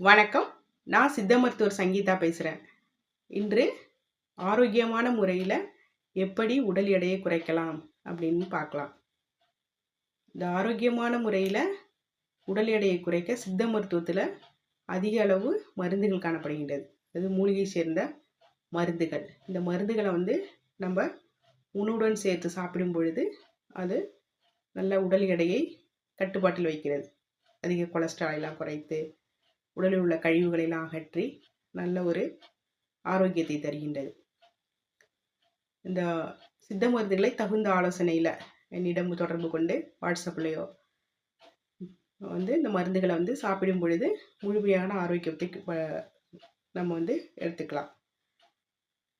வணக்கம். நான் சித்த மருத்துவர் சங்கீதா பேசுகிறேன் இன்று ஆரோக்கியமான முறையில் எப்படி உடல் எடையை குறைக்கலாம் அப்படின்னு பார்க்கலாம். இந்த ஆரோக்கியமான முறையில் உடல் எடையை குறைக்க சித்த மருத்துவத்தில் அதிக அளவு மருந்துகள் காணப்படுகின்றது. அது மூலிகை சேர்ந்த மருந்துகள். இந்த மருந்துகளை வந்து நம்ம உணவுடன் சேர்த்து சாப்பிடும் பொழுது அது நல்ல உடல் எடையை கட்டுப்பாட்டில் வைக்கிறது. அதிக கொலஸ்ட்ரால் எல்லாம் குறைத்து உடலில் உள்ள கழிவுகளெல்லாம் அகற்றி நல்ல ஒரு ஆரோக்கியத்தை தருகின்றது. இந்த சித்த மருந்துகளை தகுந்த ஆலோசனையில் என்னிடம் தொடர்பு கொண்டு வாட்ஸ்அப்லேயோ வந்து இந்த மருந்துகளை வந்து சாப்பிடும் பொழுது முழுமையான ஆரோக்கியத்தை ப- நம்ம வந்து எடுத்துக்கலாம்.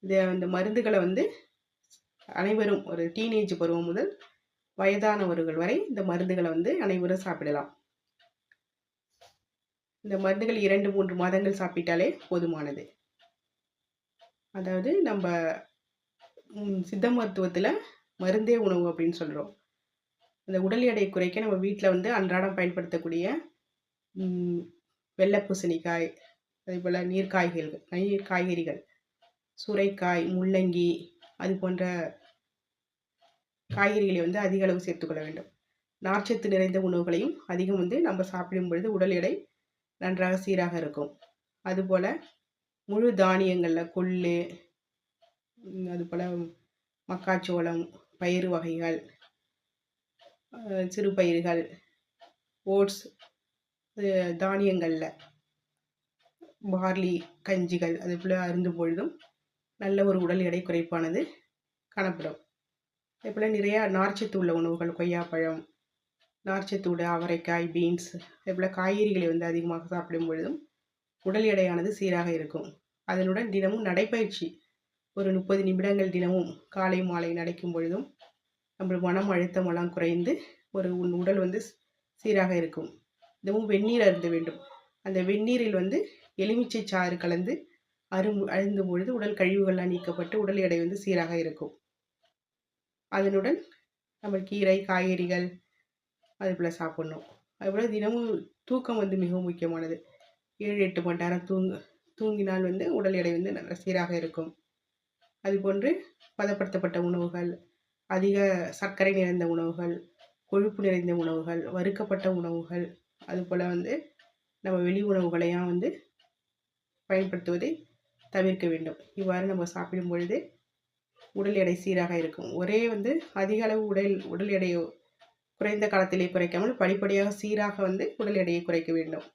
இது இந்த மருந்துகளை வந்து அனைவரும் ஒரு டீனேஜ் பருவம் முதல் வயதானவர்கள் வரை இந்த மருந்துகளை வந்து அனைவரும் சாப்பிடலாம். இந்த மருந்துகள் இரண்டு மூன்று மாதங்கள் சாப்பிட்டாலே போதுமானது. அதாவது நம்ம சித்த மருத்துவத்தில் மருந்தே உணவு அப்படின்னு சொல்கிறோம் இந்த உடல் எடை குறைக்க நம்ம வீட்டில் வந்து அன்றாடம் பயன்படுத்தக்கூடிய வெள்ளை பூசணிக்காய் அதே போல் நீர் காய்கறிகள் சுரைக்காய் முள்ளங்கி அது போன்ற காய்கறிகளை வந்து அதிக அளவு சேர்த்துக்கொள்ள வேண்டும். நார்ச்சத்து நிறைந்த உணவுகளையும் அதிகம் வந்து நம்ம சாப்பிடும் பொழுது உடல் எடை நன்றாக சீராக இருக்கும். அதுபோல் முழு தானியங்களில் கொள்ளு அதுபோல் மக்காச்சோளம் பயிறு வகைகள் சிறு பயிர்கள் ஓட்ஸ் தானியங்களில் பார்லி கஞ்சிகள் அதுபோல் அருந்தும் பொழுதும் நல்ல ஒரு உடல் எடை குறைப்பானது காணப்படும் அதே போல் நிறையா நார்ச்சத்து உள்ள உணவுகள் கொய்யாப்பழம் நார்ச்சத்தூடு அவரைக்காய் பீன்ஸ் அதே போல் காய்கறிகளை வந்து அதிகமாக சாப்பிடும் பொழுதும் உடல் எடையானது சீராக இருக்கும். அதனுடன் தினமும் நடைப்பயிற்சி ஒரு முப்பது நிமிடங்கள் தினமும் காலை மாலை நடக்கும் பொழுதும் நம்ம மனம் அழுத்தமெல்லாம் குறைந்து ஒரு உன் உடல் வந்து சீராக இருக்கும். தினமும் வெந்நீர் அருந்த வேண்டும். அந்த வெந்நீரில் வந்து எலுமிச்சை சாறு கலந்து அரும் அழுந்தும் பொழுது உடல் கழிவுகள்லாம் நீக்கப்பட்டு உடல் எடை வந்து சீராக இருக்கும். அதனுடன் நம்ம கீரை காய்கறிகள் அது போல் சாப்பிட்ணும். அதுபோல் தினமும் தூக்கம் வந்து மிகவும் முக்கியமானது. ஏழு எட்டு மணி நேரம் தூங்கு தூங்கினால் வந்து உடல் எடை வந்து நல்ல சீராக இருக்கும். அதுபோன்று பதப்படுத்தப்பட்ட உணவுகள் அதிக சர்க்கரை நிறைந்த உணவுகள் கொழுப்பு நிறைந்த உணவுகள் வறுக்கப்பட்ட உணவுகள் அதுபோல் வந்து நம்ம வெளி உணவுகளையும் வந்து பயன்படுத்துவதை தவிர்க்க வேண்டும். இவ்வாறு நம்ம சாப்பிடும் பொழுது உடல் எடை சீராக இருக்கும். ஒரே வந்து அதிக அளவு உடல் உடல் எடையை குறைந்த காலத்திலே குறைக்காமல் படிப்படியாக சீராக வந்து உடல் எடையை குறைக்க வேண்டும்.